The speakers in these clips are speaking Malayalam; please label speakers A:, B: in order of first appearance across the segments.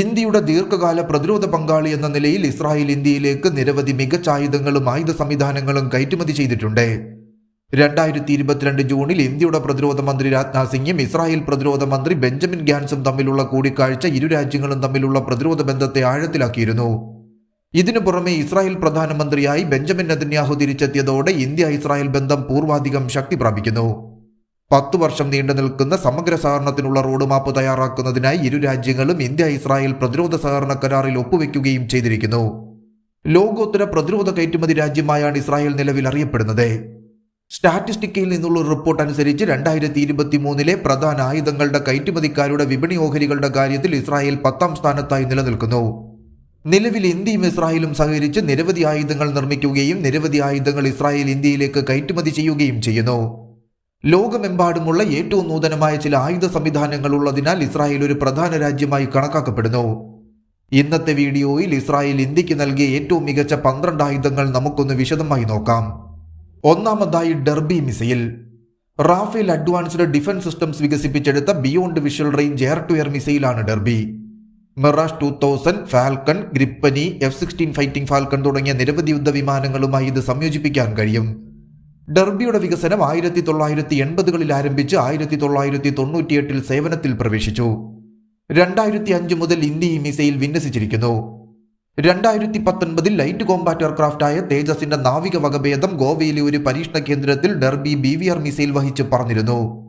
A: ഇന്ത്യയുടെ ദീർഘകാല പ്രതിരോധ പങ്കാളി എന്ന നിലയിൽ ഇസ്രായേൽ ഇന്ത്യയിലേക്ക് നിരവധി മികച്ച ആയുധങ്ങളും ആയുധ സംവിധാനങ്ങളും കയറ്റുമതി ചെയ്തിട്ടുണ്ട്. രണ്ടായിരത്തി ഇരുപത്തിരണ്ട് ജൂണിൽ ഇന്ത്യയുടെ പ്രതിരോധ മന്ത്രി രാജ്നാഥ് സിംഗും ഇസ്രായേൽ പ്രതിരോധ മന്ത്രി ബെഞ്ചമിൻ ഗ്യാൻസും തമ്മിലുള്ള കൂടിക്കാഴ്ച ഇരു രാജ്യങ്ങളും തമ്മിലുള്ള പ്രതിരോധ ബന്ധത്തെ ആഴത്തിലാക്കിയിരുന്നു. ഇതിനു പുറമെ ഇസ്രായേൽ പ്രധാനമന്ത്രിയായി ബെഞ്ചമിൻ നെതന്യാഹു തിരിച്ചെത്തിയതോടെ ഇന്ത്യ ഇസ്രായേൽ ബന്ധം പൂർവാധികം ശക്തി പ്രാപിക്കുന്നു പത്തു വർഷം നീണ്ടു നിൽക്കുന്ന സമഗ്ര സഹകരണത്തിനുള്ള റോഡ് മാപ്പ് തയ്യാറാക്കുന്നതിനായി ഇരു രാജ്യങ്ങളും ഇന്ത്യ ഇസ്രായേൽ പ്രതിരോധ സഹകരണ കരാറിൽ ഒപ്പുവെക്കുകയും ചെയ്തിരിക്കുന്നു. ലോകോത്തര പ്രതിരോധ കയറ്റുമതി രാജ്യമായാണ് ഇസ്രായേൽ നിലവിൽ അറിയപ്പെടുന്നത്. സ്റ്റാറ്റിസ്റ്റിക്കയിൽ നിന്നുള്ള റിപ്പോർട്ട് അനുസരിച്ച് രണ്ടായിരത്തി ഇരുപത്തി മൂന്നിലെ പ്രധാന ആയുധങ്ങളുടെ കയറ്റുമതിക്കാരുടെ വിപണി ഓഹരികളുടെ കാര്യത്തിൽ ഇസ്രായേൽ പത്താം സ്ഥാനത്തായി നിലനിൽക്കുന്നു. നിലവിൽ ഇന്ത്യയും ഇസ്രായേലും സഹകരിച്ച് നിരവധി ആയുധങ്ങൾ നിർമ്മിക്കുകയും നിരവധി ആയുധങ്ങൾ ഇസ്രായേൽ ഇന്ത്യയിലേക്ക് കയറ്റുമതി ചെയ്യുകയും ചെയ്യുന്നു. ലോകമെമ്പാടുമുള്ള ഏറ്റവും നൂതനമായ ചില ആയുധ സംവിധാനങ്ങൾ ഉള്ളതിനാൽ ഇസ്രായേൽ ഒരു പ്രധാന രാജ്യമായി കണക്കാക്കപ്പെടുന്നു. ഇന്നത്തെ വീഡിയോയിൽ ഇസ്രായേൽ ഇന്ത്യയ്ക്ക് നൽകിയ ഏറ്റവും മികച്ച പന്ത്രണ്ട് ആയുധങ്ങൾ നമുക്കൊന്ന് വിശദമായി നോക്കാം. ഒന്നാമതായി Derby missile. Rafael advanced defence systems വികസിപ്പിച്ചെടുത്ത beyond visual range air to air മിസൈലാണ് Derby. Mirage two thousand Falcon Gripen F sixteen fighting Falcon തുടങ്ങിയ നിരവധി യുദ്ധ വിമാനങ്ങളുമായി ഇത് സംയോജിപ്പിക്കാൻ കഴിയും. ഡെർബിയുടെ വികസനം ആയിരത്തി തൊള്ളായിരത്തി എൺപതുകളിൽ ആരംഭിച്ച് ആയിരത്തി തൊള്ളായിരത്തി തൊണ്ണൂറ്റിയെട്ടിൽ സേവനത്തിൽ പ്രവേശിച്ചു. രണ്ടായിരത്തി അഞ്ച് മുതൽ ഇന്ത്യ ഈ മിസൈൽ വിന്യസിച്ചിരിക്കുന്നു. രണ്ടായിരത്തി പത്തൊൻപതിൽ ലൈറ്റ് കോമ്പാറ്റ് എയർക്രാഫ്റ്റായ തേജസിന്റെ നാവിക വകഭേദം ഗോവയിലെ ഒരു പരീക്ഷണ കേന്ദ്രത്തിൽ Derby B V R missile വഹിച്ച് പറഞ്ഞിരുന്നു.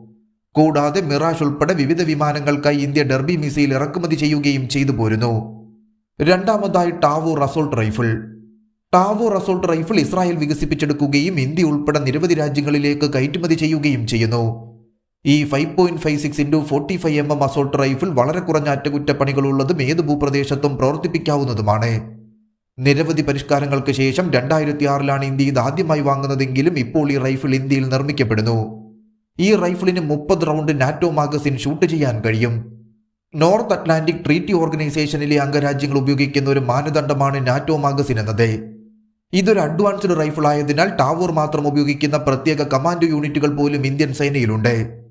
A: കൂടാതെ മിറാഷ് ഉൾപ്പെടെ വിവിധ വിമാനങ്ങൾക്കായി ഇന്ത്യ ഡർബി മിസൈൽ ഇറക്കുമതി ചെയ്യുകയും ചെയ്തു പോരുന്നു. രണ്ടാമതായി Tavor assault rifle. Tavor assault rifle Israel വികസിപ്പിച്ചെടുക്കുകയും India ഉൾപ്പെടെ നിരവധി രാജ്യങ്ങളിലേക്ക് കയറ്റുമതി ചെയ്യുകയും ചെയ്യുന്നു. ഈ five point five six into forty five M M assault rifle വളരെ കുറഞ്ഞ അറ്റകുറ്റപ്പണികളുള്ളതും ഏത് ഭൂപ്രദേശത്തും പ്രവർത്തിപ്പിക്കാവുന്നതുമാണ്. നിരവധി പരിഷ്കാരങ്ങൾക്ക് ശേഷം രണ്ടായിരത്തി ആറിലാണ് ഇന്ത്യ ഇത് ആദ്യമായി വാങ്ങുന്നതെങ്കിലും ഇപ്പോൾ ഈ റൈഫിൾ ഇന്ത്യയിൽ നിർമ്മിക്കപ്പെടുന്നു. ഈ റൈഫിളിന് മുപ്പത് റൗണ്ട് നാറ്റോ മാഗസിൻ ഷൂട്ട് ചെയ്യാൻ കഴിയും. നോർത്ത് അറ്റ്ലാന്റിക് ട്രീറ്റി ഓർഗനൈസേഷനിലെ അംഗരാജ്യങ്ങൾ ഉപയോഗിക്കുന്ന ഒരു മാനദണ്ഡമാണ് നാറ്റോ മാഗസിൻ എന്നത്. ഇതൊരു അഡ്വാൻസ്ഡ് റൈഫിൾ ആയതിനാൽ ടാവൂർ മാത്രം ഉപയോഗിക്കുന്ന പ്രത്യേക കമാൻഡോ യൂണിറ്റുകൾ പോലും ഇന്ത്യൻ സേനയിലുണ്ട്.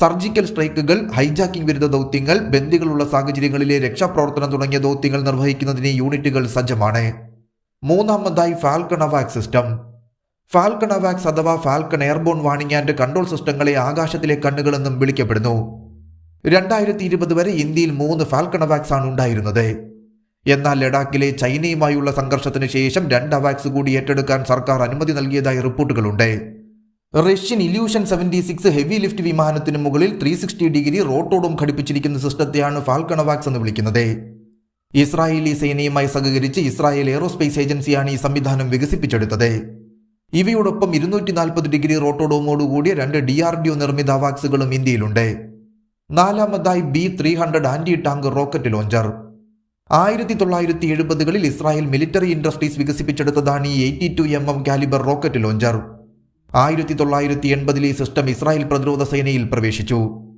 A: സർജിക്കൽ സ്ട്രൈക്കുകൾ ഹൈജാക്കിംഗ് വിരുദ്ധ ദൗത്യങ്ങൾ ബന്ദികളുള്ള സാഹചര്യങ്ങളിലെ രക്ഷാപ്രവർത്തനം തുടങ്ങിയ ദൗത്യങ്ങൾ നിർവഹിക്കുന്നതിന് യൂണിറ്റുകൾ സജ്ജമാണ്. മൂന്നാമതായി ഫാൽക്കൺ അവാക് സിസ്റ്റം ഫാൽക്കൺ അവാക്സ് അഥവാ falcon airborne warning and control സിസ്റ്റങ്ങളെ ആകാശത്തിലെ കണ്ണുകളെന്നും വിളിക്കപ്പെടുന്നു. രണ്ടായിരത്തി ഇരുപത് വരെ ഇന്ത്യയിൽ മൂന്ന് ഫാൽക്കൺ അവാക്സ് ആണ് ഉണ്ടായിരുന്നത്. എന്നാൽ ലഡാക്കിലെ ചൈനയുമായുള്ള സംഘർഷത്തിന് ശേഷം രണ്ട് അവാക്സ് കൂടി ഏറ്റെടുക്കാൻ സർക്കാർ അനുമതി നൽകിയതായി റിപ്പോർട്ടുകളുണ്ട്. Russian Ilyushin seventy six heavy lift വിമാനത്തിന് മുകളിൽ ത്രീ സിക്സ്റ്റി ഡിഗ്രി റോട്ടോഡും ഘടിപ്പിച്ചിരിക്കുന്ന സിസ്റ്റത്തെയാണ് ഫാൽക്കൺ അവാക്സ് എന്ന് വിളിക്കുന്നത്. ഇസ്രായേലി സേനയുമായി സഹകരിച്ച് ഇസ്രായേൽ എയറോസ്പേസ് ഏജൻസിയാണ് ഈ സംവിധാനം വികസിപ്പിച്ചെടുത്തത്. ഇവയോടൊപ്പം ഇരുന്നൂറ്റി നാൽപ്പത് ഡിഗ്രി റോട്ടോഡോമോടുകൂടിയ രണ്ട് ഡി ആർ ഡി ഒ നിർമ്മിത അവാക്സുകളും ഇന്ത്യയിലുണ്ട്. നാലാമതായി B three hundred anti tank rocket launcher. ആയിരത്തി തൊള്ളായിരത്തി എഴുപതുകളിൽ ഇസ്രായേൽ മിലിറ്ററി ഇൻഡസ്ട്രീസ് വികസിപ്പിച്ചെടുത്തതാണ് ഈ eighty two M M calibre rocket launcher ആയിരത്തി തൊള്ളായിരത്തി എൺപതിൽ ഈ സിസ്റ്റം ഇസ്രായേൽ പ്രതിരോധ സേനയിൽ പ്രവേശിച്ചു.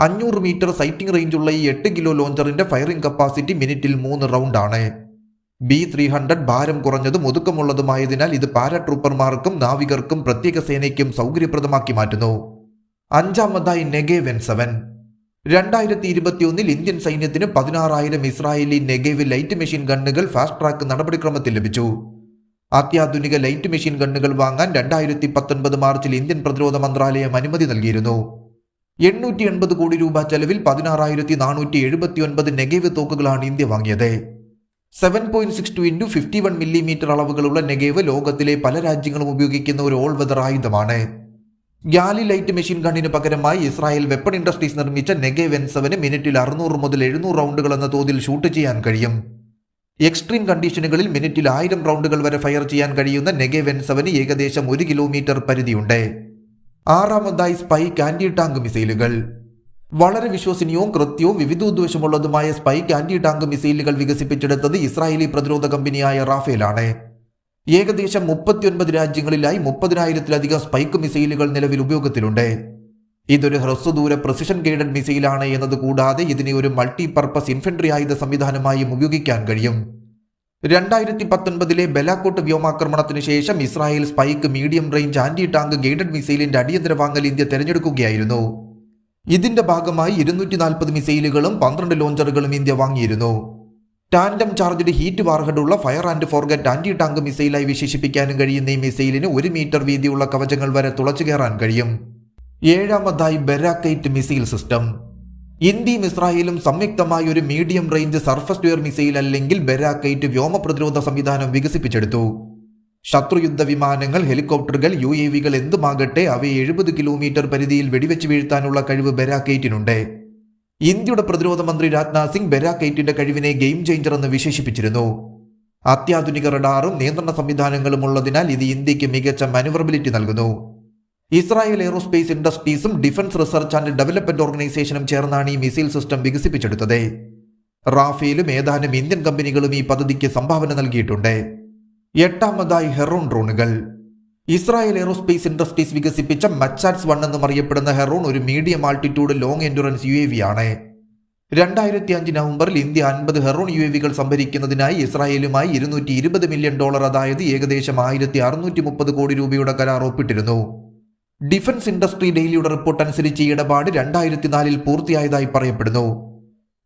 A: അഞ്ഞൂറ് മീറ്റർ സൈറ്റിംഗ് റേഞ്ചുള്ള ഈ എട്ട് കിലോ ലോഞ്ചറിന്റെ ഫയറിംഗ് കപ്പാസിറ്റി മിനിറ്റിൽ മൂന്ന് ആണ് ബി ത്രീ ഹൺഡ്രഡ് ഭാരം കുറഞ്ഞതും ഒതുക്കമുള്ളതുമായതിനാൽ ഇത് പാരാട്രൂപ്പർമാർക്കും നാവികർക്കും പ്രത്യേക സേനയ്ക്കും സൗകര്യപ്രദമാക്കി മാറ്റുന്നു. അഞ്ചാമതായി നെഗേവൻ സെവൻ. രണ്ടായിരത്തി ഇരുപത്തിയൊന്നിൽ ഇന്ത്യൻ സൈന്യത്തിന് പതിനാറായിരം ഇസ്രായേലി നെഗേവ് ലൈറ്റ് മെഷീൻ ഗണ്ണുകൾ ഫാസ്റ്റ് ട്രാക്ക് നടപടിക്രമത്തിൽ ലഭിച്ചു. അത്യാധുനിക ലൈറ്റ് മെഷീൻ ഗണ്ണുകൾ വാങ്ങാൻ രണ്ടായിരത്തി പത്തൊൻപത് മാർച്ചിൽ ഇന്ത്യൻ പ്രതിരോധ മന്ത്രാലയം അനുമതി നൽകിയിരുന്നു. എണ്ണൂറ്റി എൺപത് കോടി രൂപ ചെലവിൽ പതിനാറായിരത്തി നാനൂറ്റി എഴുപത്തി ഒൻപത് നെഗേവ് തോക്കുകളാണ് ഇന്ത്യ വാങ്ങിയത്. Seven point six two into fifty one millimetre അളവുകളുള്ള Negev ലോകത്തിലെ പല രാജ്യങ്ങളും ഉപയോഗിക്കുന്ന ഒരു ഓൾ വെതർ ആയുധമാണ്. ഗ്യാലി ലൈറ്റ് മെഷീൻ ഗണ്ണിന് പകരമായി ഇസ്രായേൽ വെപ്പൺ ഇൻഡസ്ട്രീസ് നിർമ്മിച്ച നെഗേവ് എൻ സെവന് മിനിറ്റിൽ അറുന്നൂറ് മുതൽ എഴുന്നൂറ് റൗണ്ടുകൾ എന്ന തോതിൽ ഷൂട്ട് ചെയ്യാൻ കഴിയും. എക്സ്ട്രീം കണ്ടീഷനുകളിൽ മിനിറ്റിൽ ആയിരം റൗണ്ടുകൾ വരെ ഫയർ ചെയ്യാൻ കഴിയുന്ന നെഗേവ് എൻ സെവന് ഏകദേശം ഒരു കിലോമീറ്റർ പരിധിയുണ്ട്. ആറാമതായി സ്പൈക്ക് ആന്റി ടാങ്ക് മിസൈലുകൾ. വളരെ വിശ്വസനീയവും കൃത്യവും വിവിധോദ്ദേശമുള്ളതുമായ സ്പൈക്ക് ആന്റി ടാങ്ക് മിസൈലുകൾ വികസിപ്പിച്ചെടുത്തത് ഇസ്രായേലി പ്രതിരോധ കമ്പനിയായ റാഫേലാണ്. ഏകദേശം മുപ്പത്തിയൊൻപത് രാജ്യങ്ങളിലായി മുപ്പതിനായിരത്തിലധികം സ്പൈക്ക് മിസൈലുകൾ നിലവിൽ ഉപയോഗത്തിലുണ്ട്. ഇതൊരു ഹ്രസ്വദൂര പ്രസിഷൻ ഗൈഡഡ് മിസൈലാണ് എന്നത് കൂടാതെ ഇതിനെ ഒരു മൾട്ടി പർപ്പസ് ഇൻഫെൻട്രി ആയുധ സംവിധാനമായും ഉപയോഗിക്കാൻ കഴിയും. രണ്ടായിരത്തി പത്തൊൻപതിലെ ബലാക്കോട്ട് വ്യോമാക്രമണത്തിന് ശേഷം Israel Spike medium range anti tank guided മിസൈലിന്റെ അടിയന്തര വാങ്ങൽ ഇന്ത്യ തെരഞ്ഞെടുക്കുകയായിരുന്നു. ഇതിന്റെ ഭാഗമായി ഇരുന്നൂറ്റി നാൽപ്പത് മിസൈലുകളും പന്ത്രണ്ട് ലോഞ്ചറുകളും ഇന്ത്യ വാങ്ങിയിരുന്നു. Tandem charged heat വാർഹഡുള്ള fire and forget anti tank മിസൈലായി വിശേഷിപ്പിക്കാനും കഴിയുന്ന ഈ മിസൈലിന് ഒരു മീറ്റർ വീതിയുള്ള കവചങ്ങൾ വരെ തുളച്ചു കയറാൻ കഴിയും. ഏഴാമതായി ബെരാക്കൈറ്റ് മിസൈൽ സിസ്റ്റം. ഇന്ത്യയും ഇസ്രായേലും സംയുക്തമായി ഒരു medium range surface air missile അല്ലെങ്കിൽ ബെരാക്കൈറ്റ് വ്യോമ പ്രതിരോധ സംവിധാനം വികസിപ്പിച്ചെടുത്തു. ശത്രുയുദ്ധ വിമാനങ്ങൾ ഹെലികോപ്റ്ററുകൾ യു എ വികൾ എന്തുമാകട്ടെ അവയെ എഴുപത് കിലോമീറ്റർ പരിധിയിൽ വെടിവെച്ച് വീഴ്ത്താനുള്ള കഴിവ് ബെരാക്കൈറ്റിനുണ്ട്. ഇന്ത്യയുടെ പ്രതിരോധ മന്ത്രി രാജ്നാഥ് സിംഗ് ബെരാക്കൈറ്റിന്റെ കഴിവിനെ ഗെയിം ചേഞ്ചർ എന്ന് വിശേഷിപ്പിച്ചിരുന്നു. അത്യാധുനിക റഡാറും നിയന്ത്രണ സംവിധാനങ്ങളും ഉള്ളതിനാൽ ഇത് ഇന്ത്യയ്ക്ക് മികച്ച മാനുവറബിലിറ്റി നൽകുന്നു. ഇസ്രായേൽ എയ്റോസ്പേസ് ഇൻഡസ്ട്രീസും ഡിഫൻസ് റിസർച്ച് ആൻഡ് ഡെവലപ്മെന്റ് ഓർഗനൈസേഷനും ചേർന്നാണ് ഈ മിസൈൽ സിസ്റ്റം വികസിപ്പിച്ചെടുത്തത്. റാഫേലും ഏതാനും ഇന്ത്യൻ കമ്പനികളും ഈ പദ്ധതിക്ക് സംഭാവന നൽകിയിട്ടുണ്ട്. എട്ടാമതായി ഹെറോൺ ഡ്രോണുകൾ. ഇസ്രായേൽ എയറോസ്പേസ് ഇൻഡസ്ട്രീസ് വികസിപ്പിച്ച മച്ചാറ്റ്സ് വൺ എന്നും അറിയപ്പെടുന്ന ഹെറോൺ ഒരു medium altitude long endurance U A V ആണ്. രണ്ടായിരത്തി അഞ്ച് നവംബറിൽ ഇന്ത്യ അൻപത് ഹെറോൺ യു എ വികൾ സംഭരിക്കുന്നതിനായി ഇസ്രായേലുമായി ഇരുന്നൂറ്റി ഇരുപത് മില്യൺ ഡോളർ അതായത് ഏകദേശം ആയിരത്തി അറുന്നൂറ്റി മുപ്പത് കോടി രൂപയുടെ കരാർ ഒപ്പിട്ടിരുന്നു. ഡിഫൻസ് ഇൻഡസ്ട്രി ഡെയിലിയുടെ റിപ്പോർട്ട് അനുസരിച്ച് ഈ ഇടപാട് രണ്ടായിരത്തി നാലിൽ പൂർത്തിയായതായി പറയപ്പെടുന്നു.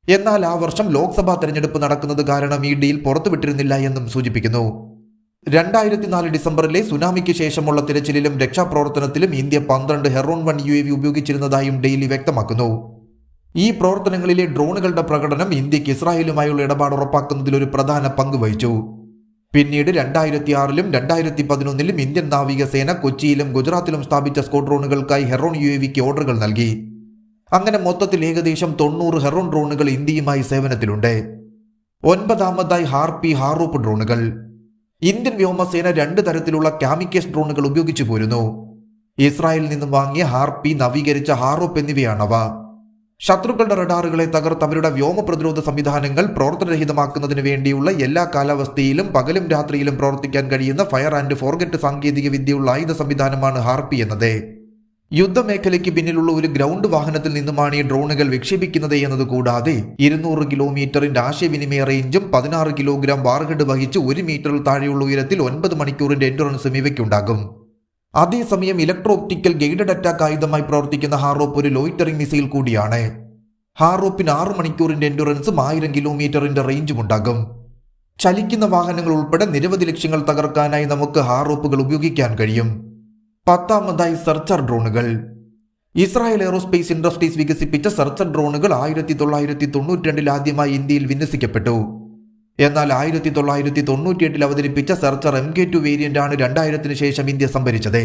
A: എന്നാൽ ആ വർഷം ലോക്സഭാ തെരഞ്ഞെടുപ്പ് നടക്കുന്നത് കാരണം ഈ ഡീൽ പുറത്തുവിട്ടിരുന്നില്ല എന്നും സൂചിപ്പിക്കുന്നു. രണ്ടായിരത്തി നാല് ഡിസംബറിലെ സുനാമിക്ക് ശേഷമുള്ള തിരച്ചിലിലും രക്ഷാപ്രവർത്തനത്തിലും ഇന്ത്യ പന്ത്രണ്ട് Heron one U A V ഉപയോഗിച്ചിരുന്നതായും Daily വ്യക്തമാക്കുന്നു. ഈ പ്രവർത്തനങ്ങളിലെ ഡ്രോണുകളുടെ പ്രകടനം ഇന്ത്യയ്ക്ക് ഇസ്രായേലുമായുള്ള ഇടപാട് ഉറപ്പാക്കുന്നതിൽ ഒരു പ്രധാന പങ്ക് വഹിച്ചു. പിന്നീട് രണ്ടായിരത്തി ആറിലും രണ്ടായിരത്തി പതിനൊന്നിലും ഇന്ത്യൻ നാവികസേന കൊച്ചിയിലും ഗുജറാത്തിലും സ്ഥാപിച്ച സ്ക്വാഡ്രോണുകൾക്കായി ഹെറോൺ യു എ വിക്ക് ഓർഡറുകൾ നൽകി. അങ്ങനെ മൊത്തത്തിൽ ഏകദേശം തൊണ്ണൂറ് ഹെറോൺ ഡ്രോണുകൾ ഇന്ത്യയുമായി സേവനത്തിലുണ്ട്. ഒൻപതാമതായി ഹാർപി ഹാറൂപ്പ് ഡ്രോണുകൾ. ഇന്ത്യൻ വ്യോമസേന രണ്ട് തരത്തിലുള്ള കാമിക്കേസ് ഡ്രോണുകൾ ഉപയോഗിച്ചു പോരുന്നു. ഇസ്രായേലിൽ നിന്നും വാങ്ങിയ ഹാർപി നവീകരിച്ച ഹാറോപ്പ് എന്നിവയാണവ. ശത്രുക്കളുടെ റഡാറുകളെ തകർത്ത് അവരുടെ വ്യോമ പ്രതിരോധ സംവിധാനങ്ങൾ പ്രവർത്തനരഹിതമാക്കുന്നതിന് വേണ്ടിയുള്ള എല്ലാ കാലാവസ്ഥയിലും പകലും രാത്രിയിലും പ്രവർത്തിക്കാൻ കഴിയുന്ന ഫയർ ആൻഡ് ഫോർഗറ്റ് സാങ്കേതിക വിദ്യയുള്ള ആയുധ സംവിധാനമാണ് ഹാർപി എന്നത്. യുദ്ധമേഖലയ്ക്ക് പിന്നിലുള്ള ഒരു ഗ്രൗണ്ട് വാഹനത്തിൽ നിന്നുമാണ് ഈ ഡ്രോണുകൾ വിക്ഷേപിക്കുന്നത് എന്നത് കൂടാതെ ഇരുന്നൂറ് കിലോമീറ്ററിന്റെ ആശയവിനിമയ റേഞ്ചും പതിനാറ് കിലോഗ്രാം വാർഗഡ് വഹിച്ച് ഒരു മീറ്ററിൽ താഴെയുള്ള ഉയരത്തിൽ ഒൻപത് മണിക്കൂറിന്റെ എൻഡുറൻസും ഇവയ്ക്കുണ്ടാകും. അതേസമയം ഇലക്ട്രോ ഒപ്റ്റിക്കൽ ഗൈഡഡ് അറ്റാക്ക് ആയുധമായി പ്രവർത്തിക്കുന്ന ഹാറോപ്പ് ഒരു ലോയിറ്ററിംഗ് മിസൈൽ കൂടിയാണ്. ഹാറോപ്പിന് ആറ് മണിക്കൂറിന്റെ എൻഡുറൻസും ആയിരം കിലോമീറ്ററിന്റെ റേഞ്ചും ഉണ്ടാകും. ചലിക്കുന്ന വാഹനങ്ങൾ ഉൾപ്പെടെ നിരവധി ലക്ഷ്യങ്ങൾ തകർക്കാനായി നമുക്ക് ഹാറോപ്പുകൾ ഉപയോഗിക്കാൻ കഴിയും. പത്താമതായി സെർച്ചർ ഡ്രോണുകൾ. ഇസ്രായേൽ എയറോസ്പേസ് ഇൻഡസ്ട്രീസ് വികസിപ്പിച്ച സെർച്ചർ ഡ്രോണുകൾ ആയിരത്തി തൊള്ളായിരത്തി തൊണ്ണൂറ്റി രണ്ടിൽ ആദ്യമായി ഇന്ത്യയിൽ വിന്യസിക്കപ്പെട്ടു. എന്നാൽ ആയിരത്തി തൊള്ളായിരത്തി തൊണ്ണൂറ്റിയെട്ടിൽ അവതരിപ്പിച്ച Searcher M K two variant ആണ് രണ്ടായിരത്തിന് ശേഷം ഇന്ത്യ സംഭരിച്ചത്.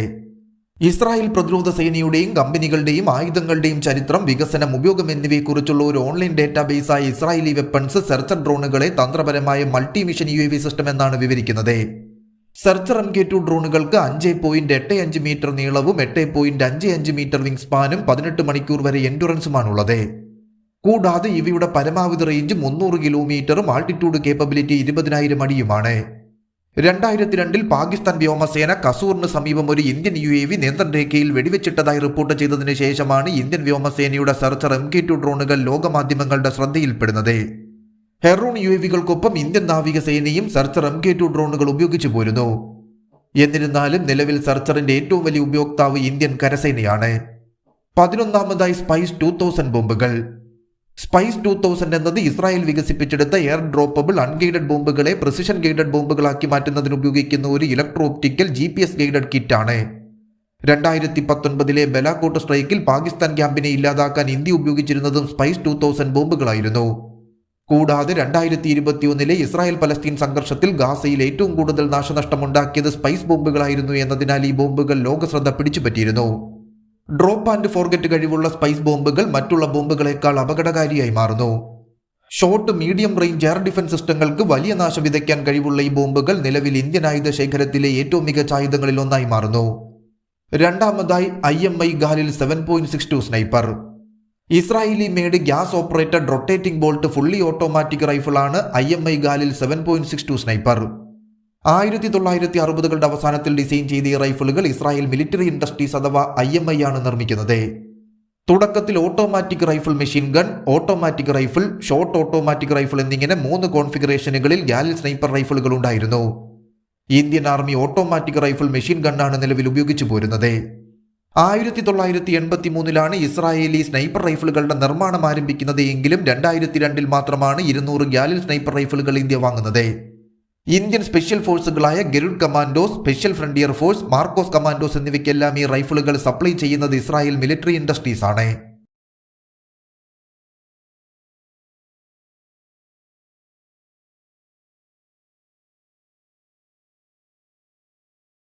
A: ഇസ്രായേൽ പ്രതിരോധ സേനയുടെയും കമ്പനികളുടെയും ആയുധങ്ങളുടെയും ചരിത്രം വികസനം ഉപയോഗം എന്നിവയെക്കുറിച്ചുള്ള ഒരു ഓൺലൈൻ ഡേറ്റാബേസായ ഇസ്രായേലി വെപ്പൺസ് സെർച്ചർ ഡ്രോണുകളെ തന്ത്രപരമായ മൾട്ടി മിഷൻ യു സിസ്റ്റം എന്നാണ് വിവരിക്കുന്നത്. സെർച്ചർ എം കെ ടു ഡ്രോണുകൾക്ക് അഞ്ച് പോയിന്റ് എട്ട് അഞ്ച് മീറ്റർ നീളവും എട്ട് പോയിന്റ് അഞ്ച് അഞ്ച് മീറ്റർ വിങ് സ്പാനും പതിനെട്ട് മണിക്കൂർ വരെ എൻഡുറൻസുമാണുള്ളത് കൂടാതെ ഇവയുടെ പരമാവധി റേഞ്ച് മുന്നൂറ് കിലോമീറ്ററും ആൾട്ടിറ്റ്യൂഡ് കേപ്പബിലിറ്റി ഇരുപതിനായിരം അടിയുമാണ്. രണ്ടായിരത്തി രണ്ടിൽ പാകിസ്ഥാൻ വ്യോമസേന കസൂറിന് സമീപം ഒരു ഇന്ത്യൻ യു എ വി നിയന്ത്രണ രേഖയിൽ വെടിവെച്ചിട്ടതായി റിപ്പോർട്ട് ചെയ്തതിനു ശേഷമാണ് ഇന്ത്യൻ വ്യോമസേനയുടെ സെർച്ചർ എം കെ ടു ഡ്രോണുകൾ ലോകമാധ്യമങ്ങളുടെ ശ്രദ്ധയിൽപ്പെടുന്നത്. ഹെറോൺ യു എ വികൾക്കൊപ്പം ഇന്ത്യൻ നാവികസേനയും സർച്ചർ എം കെ ടു ഡ്രോണുകൾ ഉപയോഗിച്ചു പോരുന്നു. എന്നിരുന്നാലും നിലവിൽ സർച്ചറിന്റെ ഏറ്റവും വലിയ ഉപയോക്താവ് ഇന്ത്യൻ കരസേനയാണ്. പതിനൊന്നാമതായി സ്പൈസ് ടു തൗസൻഡ് ബോംബുകൾ. സ്പൈസ് ടു തൗസൻഡ് എന്നത് ഇസ്രായേൽ വികസിപ്പിച്ചെടുത്ത എയർ ഡ്രോപ്പബിൾ അൺഗൈഡഡ് ബോംബുകളെ പ്രസിഷൻ ഗൈഡഡ് ബോംബുകളാക്കി മാറ്റുന്നതിന് ഉപയോഗിക്കുന്ന ഒരു electro optical G P S guided കിറ്റാണ് രണ്ടായിരത്തി പത്തൊൻപതിലെ ബലാക്കോട്ട് സ്ട്രൈക്കിൽ പാകിസ്ഥാൻ ക്യാമ്പിനെ ഇല്ലാതാക്കാൻ ഇന്ത്യ ഉപയോഗിച്ചിരുന്നതും സ്പൈസ് ടു തൗസൻഡ് ബോംബുകളായിരുന്നു. കൂടാതെ രണ്ടായിരത്തി ഇരുപത്തി ഒന്നിലെ ഇസ്രായേൽ പലസ്തീൻ സംഘർഷത്തിൽ ഗാസയിൽ ഏറ്റവും കൂടുതൽ നാശനഷ്ടമുണ്ടാക്കിയത് സ്പൈസ് ബോംബുകളായിരുന്നു എന്നതിനാൽ ഈ ബോംബുകൾ ലോകശ്രദ്ധ പിടിച്ചുപറ്റിയിരുന്നു. ഡ്രോപ്പ് ആൻഡ് ഫോർഗറ്റ് കഴിവുള്ള സ്പൈസ് ബോംബുകൾ മറ്റുള്ള ബോംബുകളെക്കാൾ അപകടകാരിയായി മാറുന്നു. Short medium range air defence സിസ്റ്റങ്ങൾക്ക് വലിയ നാശം വിതയ്ക്കാൻ കഴിവുള്ള ഈ ബോംബുകൾ നിലവിൽ ഇന്ത്യൻ ആയുധ ശേഖരത്തിലെ ഏറ്റവും മികച്ച ആയുധങ്ങളിൽ ഒന്നായി മാറുന്നു. രണ്ടാമതായി I M I Galil seven point six two sniper. Israeli made gas operated rotating bolt fully automatic റൈഫിളാണ് I M I Galil seven point six two sniper. ആയിരത്തി തൊള്ളായിരത്തി അറുപതുകളുടെ അവസാനത്തിൽ ഡിസൈൻ ചെയ്ത ഈ റൈഫിളുകൾ ഇസ്രായേൽ മിലിറ്ററി ഇൻഡസ്ട്രീസ് അഥവാ ഐ എം ഐ ആണ് നിർമ്മിക്കുന്നത്. തുടക്കത്തിൽ automatic rifle machine gun automatic rifle short automatic rifle എന്നിങ്ങനെ മൂന്ന് കോൺഫിഗറേഷനുകളിൽ ഗാലിൽ സ്നൈപ്പർ റൈഫിളുകൾ ഉണ്ടായിരുന്നു Indian army automatic rifle machine ഗണ്ണാണ് നിലവിൽ ഉപയോഗിച്ചു പോരുന്നത്. ആയിരത്തി തൊള്ളായിരത്തി എൺപത്തി മൂന്നിലാണ് ഇസ്രായേലി സ്നൈപ്പർ റൈഫിളുകളുടെ നിർമ്മാണം ആരംഭിക്കുന്നത് എങ്കിലും രണ്ടായിരത്തി രണ്ടിൽ മാത്രമാണ് ഇരുന്നൂറ് ഗ്യാലിൽ സ്നൈപ്പർ റൈഫിളുകൾ ഇന്ത്യ വാങ്ങുന്നത്. Indian special ഫോഴ്സുകളായ Garud commandos special frontier force Marcos commandos എന്നിവയ്ക്കെല്ലാം ഈ റൈഫിളുകൾ സപ്ലൈ ചെയ്യുന്നത് ഇസ്രായേൽ മിലിറ്ററി ഇൻഡസ്ട്രീസ് ആണ്